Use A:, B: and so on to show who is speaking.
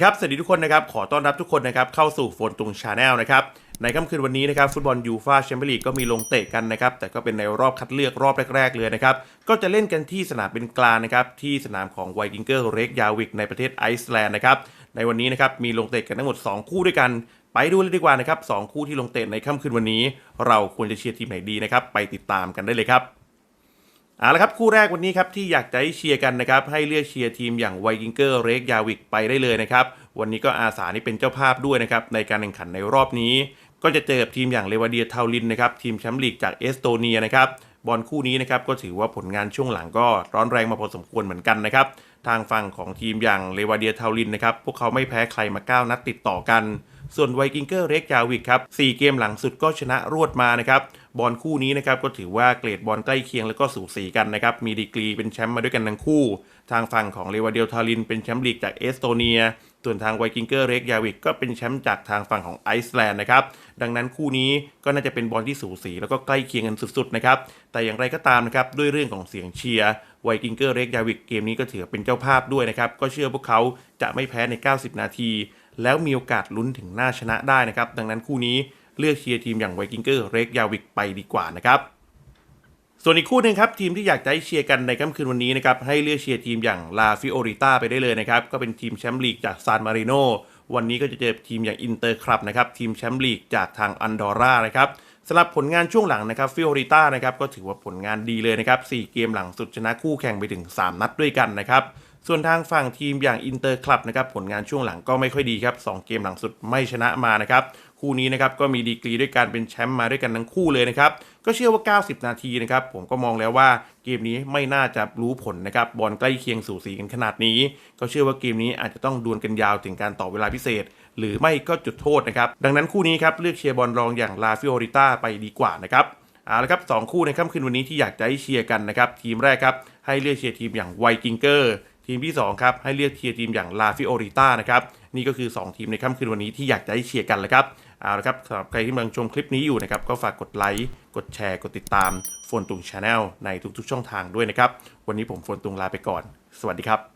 A: ครับ สวัสดีทุกคนนะครับ ขอต้อนรับทุกคนนะครับ เข้าสู่โฟนตุงชาแนลนะครับ ในค่ำคืนวันนี้นะครับ ฟุตบอลยูฟาแชมเปี้ยนลีกก็มีลงเตะกันนะครับ แต่ก็เป็นในรอบคัดเลือกรอบแรก ๆ เลยนะครับ ก็จะเล่นกันที่สนามเป็นกลางนะครับ ที่สนามของไวกิงเกอร์เรกยาวิกในประเทศไอซ์แลนด์นะครับ ในวันนี้นะครับ มีลงเตะกันทั้งหมด 2 คู่ด้วยกัน ไปดูเลยดีกว่านะครับสองคู่ที่ลงเตะในค่ำคืนวันนี้ เราควรจะเชียร์ทีมไหนดีนะครับ ไปติดตามกันได้เลยครับ เอาละครับคู่แรกวันนี้ครับที่อยากจะให้เชียร์กันนะครับให้เลือกเชียร์ทีมอย่างไวกิงเกอร์เรกยาวิกไปได้เลยนะครับวันนี้ก็อาสานี่เป็นเจ้าภาพด้วยนะครับในการแข่งขันในรอบนี้ ก็จะเจอกับทีมอย่างเลวาเดียทาลินนะครับทีมแชมป์ลีกจากเอสโตเนียนะครับบอลคู่นี้นะครับก็ถือว่าผลงานช่วงหลังก็ร้อนแรงมาพอสมควรเหมือนกันนะครับทางฝั่งของทีมอย่างเลวาเดียทาลินนะครับพวกเขาไม่แพ้ใครมา 9 นัดติดต่อกัน ส่วนไวกิงเกอร์เรกยาวิกครับ4เกมหลังสุดก็ชนะรวดมานะครับบอลคู่นี้นะครับก็ถือว่าเกรดบอลใกล้เคียงแล้วก็สูสีกันนะครับมีดีกรีเป็นแชมป์มาด้วยกันทั้งคู่ ทางฝั่งของเลวาเดียทาลินเป็นแชมป์ลีกจากเอสโตเนียส่วนทางไวกิงเกอร์เรกยาวิกก็เป็นแชมป์จากทางฝั่งของไอซ์แลนด์นะครับดังนั้นคู่นี้ก็น่าจะเป็นบอลที่สูสีแล้วก็ใกล้เคียงกันสุดๆนะครับแต่อย่างไรก็ตามนะครับด้วยเรื่องของเสียงเชียร์ ไวกิงเกอร์เรกยาวิกเกมนี้ก็ถือเป็นเจ้าภาพด้วยนะครับ ก็เชื่อพวกเขาจะไม่แพ้ใน 90 นาที แล้วมีโอกาสลุ้นถึงหน้าชนะได้นะครับ ดังนั้นคู่นี้เลือกเชียร์ทีมอย่างไวกิงเกอร์เรกยาวิกไปดีกว่านะครับส่วนอีกคู่หนึ่งครับทีมที่อยากจะให้เชียร์กันในค่ำคืนวันนี้นะครับให้เลือกเชียร์ทีมอย่างลาฟิโอริต้าไปได้เลยนะครับก็เป็นทีมแชมป์ลีกจากซานมาริโนวันนี้ก็จะเจอทีมอย่างอินเตอร์คลับนะครับทีมแชมป์ลีกจากทางอันดอร่านะครับ สำหรับผลงานช่วงหลังนะครับฟิโอริต้านะครับก็ถือว่าผลงานดีเลยนะครับ4เกมหลังสุดชนะคู่แข่งไปถึง 3 นัดด้วยกันนะครับ ส่วนทางฝั่งทีมอย่างอินเตอร์คลับนะครับผลงานช่วงหลังก็ไม่ค่อยดีครับ 2 เกมหลังสุดไม่ชนะมานะครับคู่นี้นะครับก็มีดีกรีด้วยการเป็นแชมป์มาด้วยกันทั้งคู่เลยนะครับก็เชื่อว่า 90 นาทีนะครับผมก็มองแล้วว่าเกมนี้ไม่น่าจะรู้ผลนะครับบอลใกล้เคียงสู่สีกันขนาดนี้ ก็เชื่อว่าเกมนี้อาจจะต้องดวลกันยาวถึงการต่อเวลาพิเศษ หรือไม่ก็จุดโทษนะครับดังนั้นคู่นี้ครับเลือกเชียร์บอลรองอย่างลาฟิโอริต้าไปดีกว่านะครับเอาละครับสองคู่ในค่ำคืนวันนี้ที่อยากจะให้เชียร์กันนะครับทีมแรกครับให้เลือกเชียร์ทีมอย่างไวกิงเกอร์ ทีมที่ 2 ครับ ให้เลือกเชียร์ทีมอย่างลาฟิโอริต้านะครับ นี่ก็คือ 2 ทีมในค่ำคืนวันนี้ที่อยากจะให้เชียร์กันแหละครับเอาละครับสำหรับใครที่กำลังชมคลิปนี้อยู่นะครับ ก็ฝากกดไลค์กดแชร์ กดติดตามโฟนตุงชาแนลในทุกๆ ช่องทางด้วยนะครับ วันนี้ผมโฟนตุงลาไปก่อน สวัสดีครับ